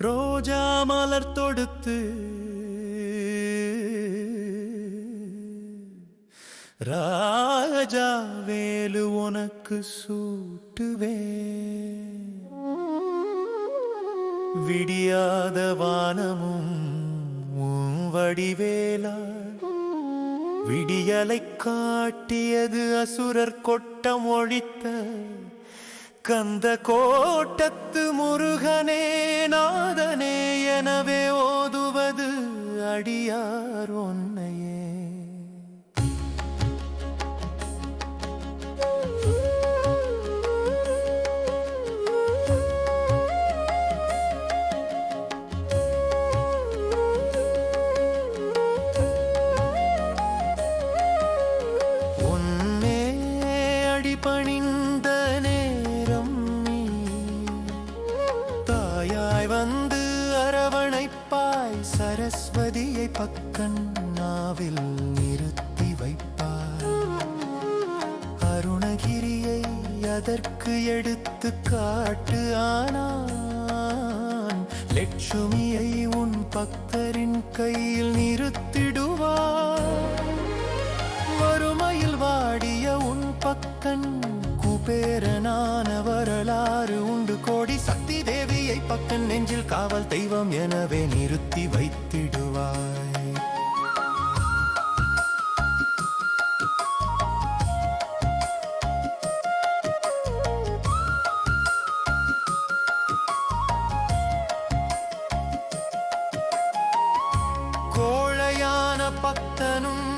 ரோஜா மலர் தொடுத்து ராஜா வேலு உனக்கு சூட்டுவே. விடியாத வானமும் உன் வடிவேலா. விடியலை காட்டியது அசுரர் கொட்டம் ஒழித்த கந்த கோட்டத்து முருகனே நாதனே எனவே ஓதுவது அடியார் ஒன்னையே சரஸ்வதியை பக்கன் நாவில் நிறுத்தி வைப்பார். அருணகிரியை அதற்கு எடுத்து காட்டு ஆனான். லட்சுமியை உன் பக்தரின் கையில் நிறுத்திடுவார். வறுமையில் வாடிய உன் பக்கன் குபேரனான வரலாறு உண்டு கோடி பக்கம் நெஞ்சில் காவல் தெய்வம் எனவே நிறுத்தி வைத்திடுவாய். கோழையான பக்தனும்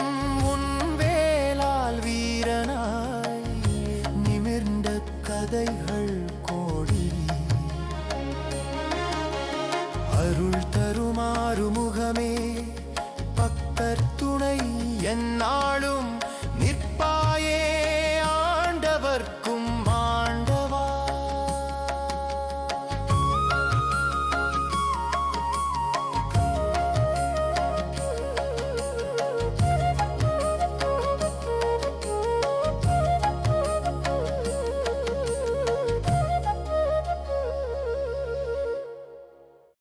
தருமாறு பக்தர் துணை என்னாலும்